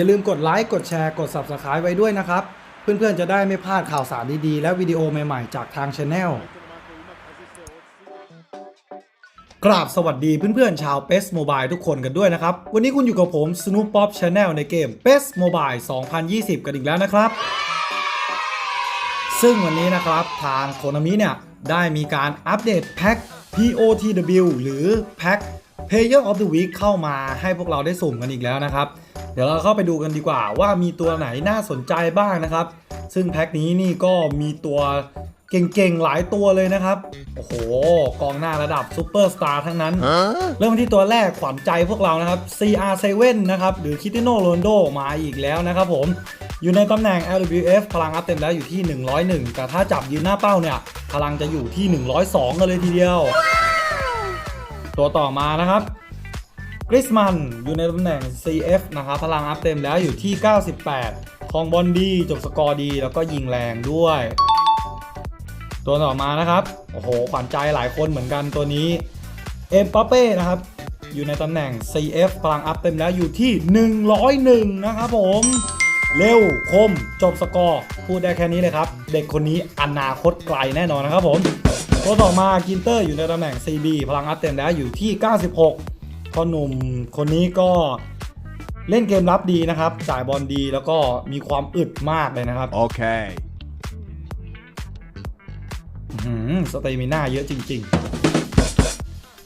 อย่าลืมกดไลค์กดแชร์กด Subscribe ไว้ด้วยนะครับ เพื่อนๆจะได้ไม่พลาดข่าวสารดีๆ และวิดีโอใหม่ๆ จากทางช anel กราบสวัสดีเพื่อนๆชาว PES Mobile ทุกคนกันด้วยนะครับ วันนี้คุณอยู่กับผม Snoop Pop Channel ในเกม PES Mobile 2020 กันอีกแล้วนะครับ ซึ่งวันนี้นะครับทางโคนามิเนี่ยได้มีการอัปเดตแพ็ค POTW หรือแพ็ค Player of the Week เข้ามาให้พวกเราได้สุ่มกันอีกแล้วนะครับ เดี๋ยวเราเข้าไปดูกันดีกว่าว่ามีตัวไหนน่าสนใจบ้างนะครับ ซึ่งแพ็คนี้นี่ก็มีตัวเก่งๆ หลายตัวเลยนะครับ โอ้โห กองหน้าระดับซูเปอร์สตาร์ทั้งนั้น เริ่มกันที่ตัวแรกขวัญใจพวกเรานะครับ CR7 นะครับ หรือคิติโนโรนโดมาอีกแล้วนะครับผม อยู่ในตำแหน่ง LWF พลังอัพเต็มแล้วอยู่ที่ 101 แต่ถ้าจับยืนหน้าเป้าเนี่ย พลังจะอยู่ที่ 102 กันเลยทีเดียว ตัวต่อมานะครับ กริสมันอยู่ในตำแหน่ง CF นะครับพลังอัพเต็มแล้วอยู่ที่ 98คองบอลดี จบสกอร์ดี แล้วก็ยิงแรงด้วย ตัวต่อมานะครับ โอ้โห ขวัญใจหลายคนเหมือนกันตัวนี้ เอ็มปาเป้นะครับ อยู่ในตำแหน่ง CF พลังอัพเต็มแล้วอยู่ที่ 101 นะครับผมเร็ว คม จบสกอร์ พูดได้แค่นี้เลยครับ เด็กคนนี้อนาคตไกลแน่นอนนะครับผมตัวต่อมากินเตอร์อยู่ในตำแหน่ง CB พลังอัพเต็มแล้วอยู่ที่ 96 พ่อหนุ่มคนนี้ก็เล่นเกมรับดีนะครับ จ่ายบอลดีแล้วก็มีความอึดมากเลยนะครับ Okay. อื้อหือสเตมิน่าเยอะจริง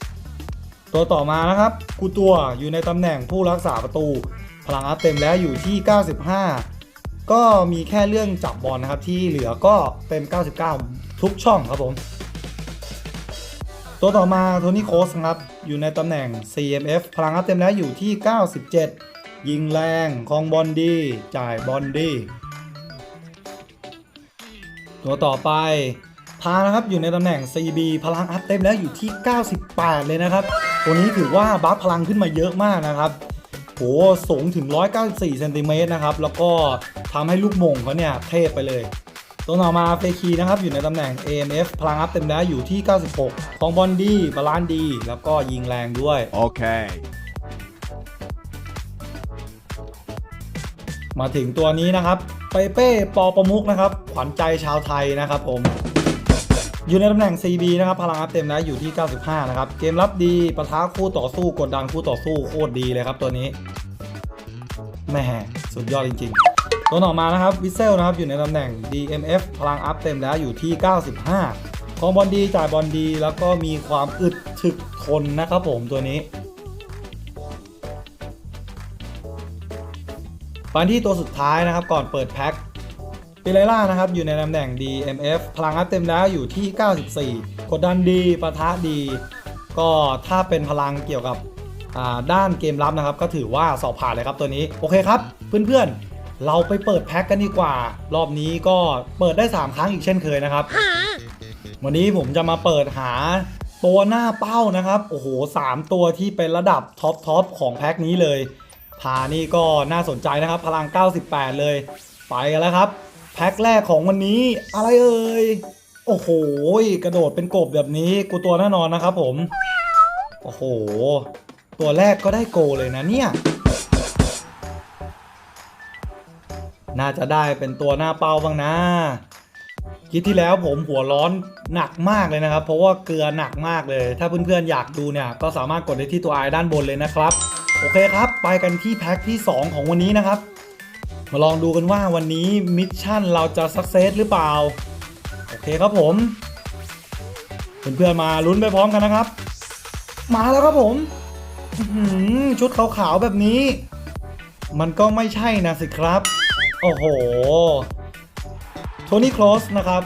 ๆ ตัวต่อมานะครับกูตัวอยู่ในตำแหน่งผู้รักษาประตู พลังอัพเต็มแล้วอยู่ที่ 95 ก็มีแค่เรื่องจับบอลนะครับ ที่เหลือก็เต็ม 99 ทุกช่องครับผม ตัวต่อมาโทนี่โคสครับ อยู่ในตำแหน่ง CMF พลังอัพเต็มแล้วอยู่ที่ 97 ยิงแรงคลองบอลดี จ่ายบอลดี ตัวต่อไป พานะครับอยู่ในตำแหน่ง CB พลังอัพเต็มแล้วอยู่ที่ 98 เลยนะครับ ตัวนี้ถือว่าบัฟพลังขึ้นมาเยอะมากนะครับโหสูงถึง 194 เซนติเมตรนะครับ แล้วก็ทำให้ลูกมงเขาเนี่ยเทพไปเลย ตัวต่อมาเฟคีนะครับอยู่ในตำแหน่ง AMF พลังอัพเต็มแล้วอยู่ที่ 96 ของบอลดีบาลานซ์ดี แล้วก็ยิงแรงด้วย Okay. มาถึงตัวนี้นะครับเปเป้ปอประมุกนะครับ ขวัญใจชาวไทยนะครับผม อยู่ในตำแหน่ง CB นะครับ พลังอัพเต็มแล้วอยู่ที่ 95 นะครับ เกมรับดีปะทะคู่ต่อสู้กดดันคู่ต่อสู้โคตรดีเลยครับตัวนี้แหม่สุดยอดจริงๆ ตัวต่อมานะครับวิเซลนะครับอยู่ในตำแหน่ง DMF พลังอัพเต็มแล้วอยู่ที่ 95 ของบอลดีจ่ายบอลดีแล้วก็มีความอึดถึกทนนะครับผมตัวนี้ไปที่ตัวสุดท้ายนะครับก่อนเปิดแพ็คปิเลล่านะครับอยู่ในตำแหน่ง DMF พลังอัพเต็มแล้วอยู่ที่ 94 กดดันดีปะทะดี ก็ถ้าเป็นพลังเกี่ยวกับด้านเกมรับนะครับ ก็ถือว่าสอบผ่านเลยครับตัวนี้ โอเคครับ เพื่อนๆ เราไปเปิดแพ็คกันดีกว่า รอบนี้ก็เปิดได้ 3 ครั้งอีกเช่นเคยนะครับ วันนี้ผมจะมาเปิดหาตัวหน้าเป้านะครับ โอ้โห 3 ตัวที่เป็นระดับท็อปทอปของแพ็คนี้เลย พานี่ก็น่าสนใจนะครับ พลัง 98 เลย ไปกันแล้วครับ แพ็คแรกของวันนี้อะไรเอ่ย โอ้โห กระโดดเป็นกบแบบนี้ กูตัวแน่นอนนะครับผม โอ้โห ตัวแรกก็ได้โกเลยนะเนี่ย น่าจะได้เป็นตัวหน้าเป้าบ้างนะคิดที่แล้วผมหัวร้อนหนักมากเลยนะครับ เพราะว่าเกลือหนักมากเลย ถ้าเพื่อนๆอยากดูเนี่ยก็สามารถกดได้ที่ตัวไอด้านบนเลยนะครับ โอเคครับ ไปกันที่แพ็คที่ 2 ของวันนี้นะครับ มาลองดูกันว่าวันนี้มิชชั่นเราจะสักเซสหรือเปล่า โอเคครับผม เพื่อนๆมาลุ้นไปพร้อมกันนะครับ มาแล้วครับผมชุดขาวๆแบบนี้ มันก็ไม่ใช่นะสิครับ โอ้โห โทนี่คลอสนะครับ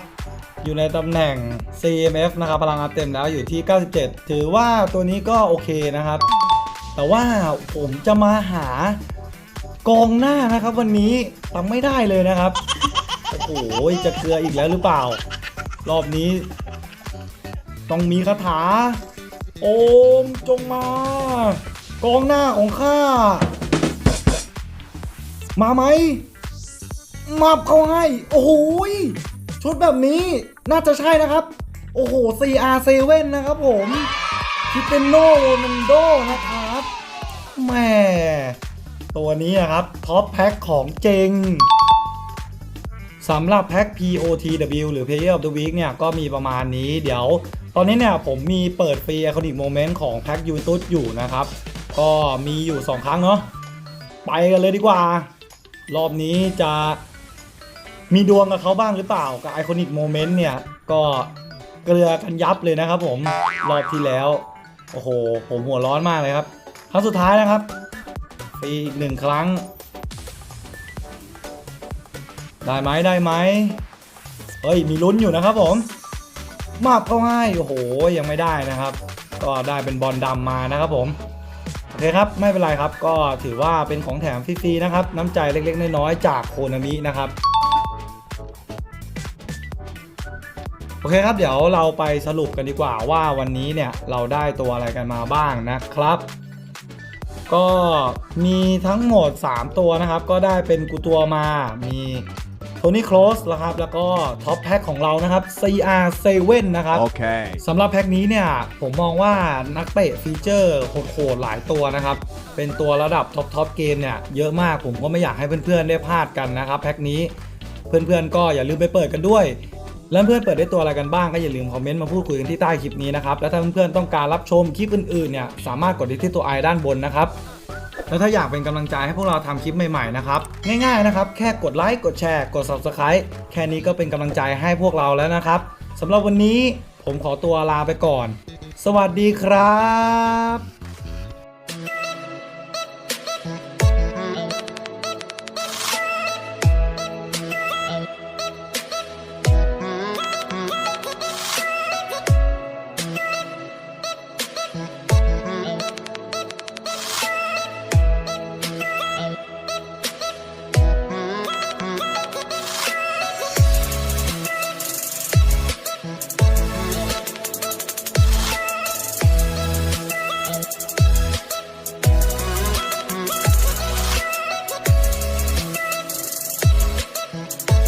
อยู่ในตำแหน่ง CMF นะครับ พลังอัพเต็มแล้วอยู่ที่ 97 ถือว่าตัวนี้ก็โอเคนะครับ แต่ว่าผมจะมาหากองหน้านะครับ วันนี้ทำไม่ได้เลยนะครับ โอ้โห จะเกลืออีกแล้วหรือเปล่า รอบนี้ ต้องมีคาถา โอมจงมา กองหน้าของข้า มาไหม มาบเขาให้ โอ้โหชุดแบบนี้น่าจะใช่นะครับ โอ้โห CR7 นะครับผมคิเตโนโรนันโดนะครับแหม่ตัวนี้นะครับ ท็อปแพ็คของเจงสำหรับแพ็ค POTW หรือ Player of the Week เนี่ย ก็มีประมาณนี้เดี๋ยว ตอนนี้เนี่ย ผมมีเปิดฟรี Iconic Moment ของแพ็คยู e n น u s อยู่นะครับ ก็มีอยู่ 2 ครั้งเนาะไปกันเลยดีกว่า รอบนี้จะ มีดวงกับเขาบ้างหรือเปล่ากับ Iconic Moment เนี่ย ก็เกลือกันยับเลยนะครับผมรอบที่แล้ว โอ้โห ผมหัวร้อนมากเลยครับ ครั้งสุดท้ายนะครับฟรีอีกหนึ่งครั้ง ได้ไหมได้ไหมเฮ้ย มีลุ้นอยู่นะครับผมมาบเข้าให้โอ้โห ยังไม่ได้นะครับ ก็ได้เป็นบอลดำมานะครับผมโอเคครับ ไม่เป็นไรครับ ก็ถือว่าเป็นของแถมฟรีๆนะครับ น้ำใจเล็กๆน้อยๆจากโคนามินะครับ โอเคครับ เดี๋ยวเราไปสรุปกันดีกว่าว่าวันนี้เนี่ยเราได้ตัวอะไรกันมาบ้างนะครับ ก็มีทั้งหมด 3 ตัวนะครับ ก็ได้เป็นกูตัวมา มีโทนี่โคลสนะครับ แล้วก็ท็อปแพ็คของเรานะครับ CR7 นะครับ Okay. สำหรับแพ็คนี้เนี่ย ผมมองว่านักเตะฟีเจอร์โหดๆหลายตัวนะครับ เป็นตัวระดับท็อปทอปเกมเนี่ย เยอะมากผมก็ไม่อยากให้เพื่อนๆได้พลาดกันนะครับ แพ็คนี้เพื่อนๆก็อย่าลืมไปเปิดกันด้วย แล้วเพื่อนเปิดได้ตัวอะไรกันบ้างก็อย่าลืมคอมเมนต์มาพูดคุยกันที่ใต้คลิปนี้นะครับ แล้วถ้าเพื่อนๆต้องการรับชมคลิปอื่นๆเนี่ยสามารถกดที่ตัวไอด้านบนนะครับแล้วถ้าอยากเป็นกำลังใจให้พวกเราทำคลิปใหม่ๆนะครับง่ายๆนะครับแค่กดไลค์กดแชร์กด Subscribe แค่นี้ก็เป็นกำลังใจให้พวกเราแล้วนะครับสำหรับวันนี้ผมขอตัวลาไปก่อน สวัสดีครับ